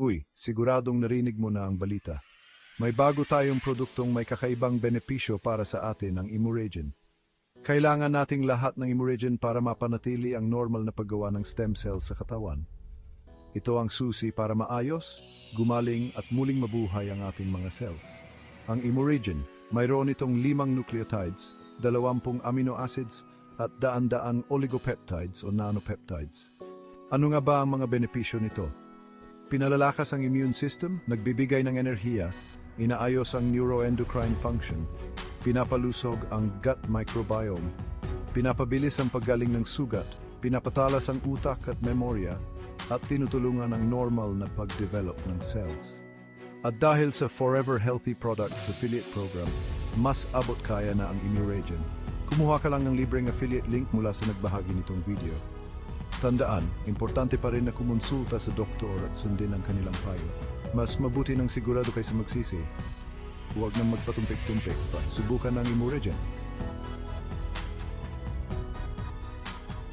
Uy, siguradong narinig mo na ang balita. May bago tayong produktong may kakaibang benepisyo para sa atin, ang Imuragen. Kailangan nating lahat ng Imuragen para mapanatili ang normal na paggawa ng stem cells sa katawan. Ito ang susi para maayos, gumaling at muling mabuhay ang ating mga cells. Ang Imuragen, mayroon itong limang nucleotides, dalawampung amino acids at daan-daang oligopeptides o nanopeptides. Ano nga ba ang mga benepisyo nito? Pinalalakas ang immune system, nagbibigay ng enerhiya, inaayos ang neuroendocrine function, pinapalusog ang gut microbiome, pinapabilis ang paggaling ng sugat, pinapatalas ang utak at memorya, at tinutulungan ang normal na pag-develop ng cells. At dahil sa Forever Healthy Products Affiliate Program, mas abot kaya na ang Imuragen. Kumuha ka lang ng libreng affiliate link mula sa nagbahagi nitong video. Tandaan, importante pa rin na kumonsulta sa doktor at sundin ang kanilang payo. Mas mabuti ng sigurado kaysa magsisi. Huwag nang magpatumpik-tumpik pa. Subukan ng Imuragen.